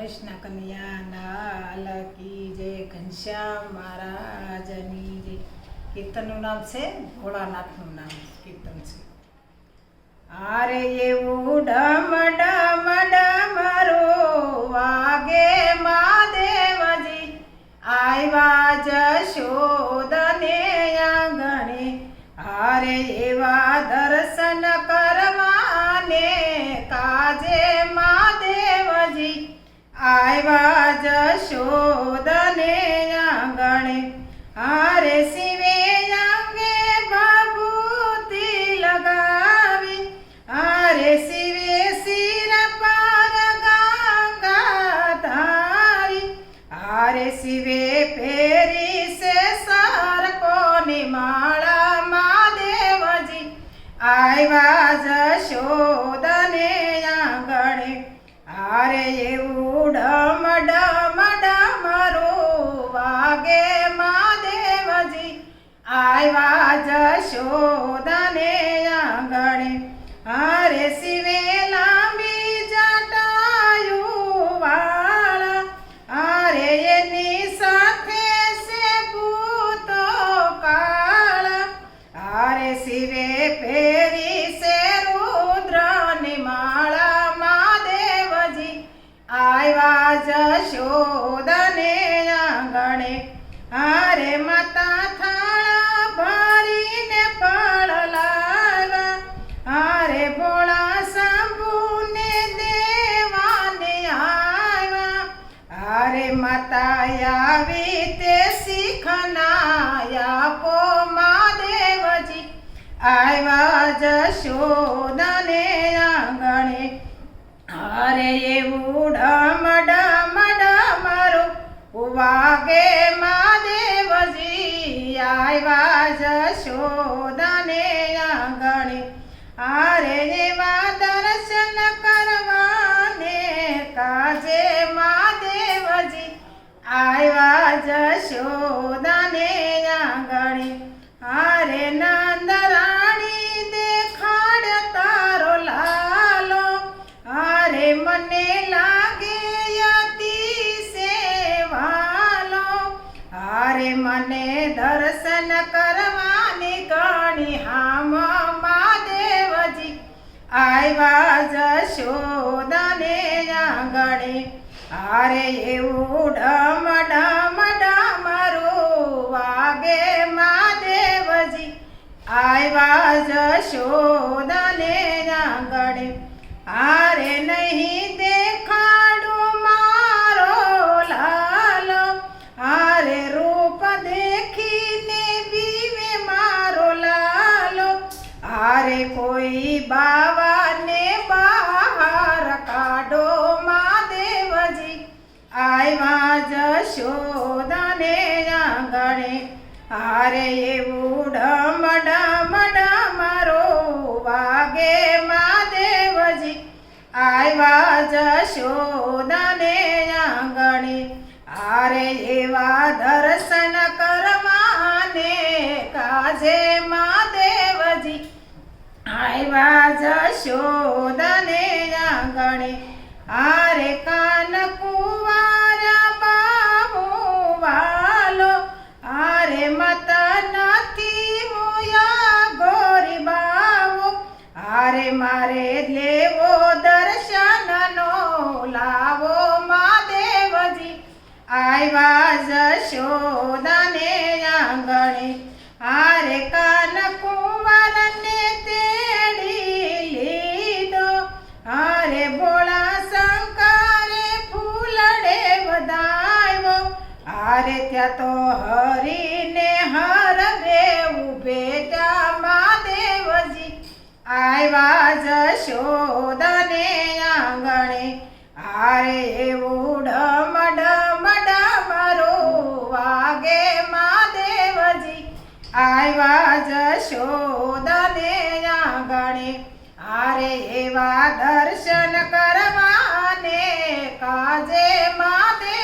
કૃષ્ણ કન્યા લાલ કી જય ઘનશ્યામ મહારાજની જય. કીર્તનનું નામ છે, ભોળાનાથનું નામ કીર્તન છે. આરે એવું ડમ ડમ ડમરો વાગે મહાદેવજી. આવ્યા જશોદને આંગણે. હારે એવા દર્શન કરવાને કાજે આવ્યા જશોદને આંગણે. હારે શિવે અંગે ભભૂતિ લગાવી. હારે શિવે શિર પાર ગંગા ધારી. હારે શિવે ફેરી છે સરકોની માળા મહાદેવજી આવ્યા જશોદને આંગણે. હારે એવું ડમ ડમ ડમરું વાગે મહાદેવજી. આવ્યા જશોદને આંગણે. હારે શિવે હારે માતા આવી તે શીખનાયા પો મહાદેવજી. આવ્યા જશોદને આંગણે. અરે એવું ડમ ડમ ડમરો. વાગે મહાદેવજી. આવ્યા જશોદને આંગણે. મને દર્શન કરવાની ગણી હામ મહાદેવજી. આવ્યા જશોદને આંગણે. અરે એવું ડમ ડમ ડમરું વાગે મહાદેવજી. આવ્યા જશોદને જશોદને આંગણે. હારે એવું ડમ ડમ ડમરો વાગે મહાદેવજી. આવ્યા જશોદને આંગણે. હારે એવા દર્શન કરવાને કાજે મહાદેવજી. આવ્યા જશોદને આંગણે. હારે આવ્યા જશોદને આંગણે હારે કાન કુંવરને તેડી લીધો હારે ભોળા શંકરે ફૂલડે વધાવ્યો હારે ત્યાં તો હરીને હરવે ઉભેટા મહાદેવજી આવ્યા જશોદને આંગણે હારે એવું જશોદને આંગણે આરે એવા દર્શન કરવાને કાજે મહાદેવજી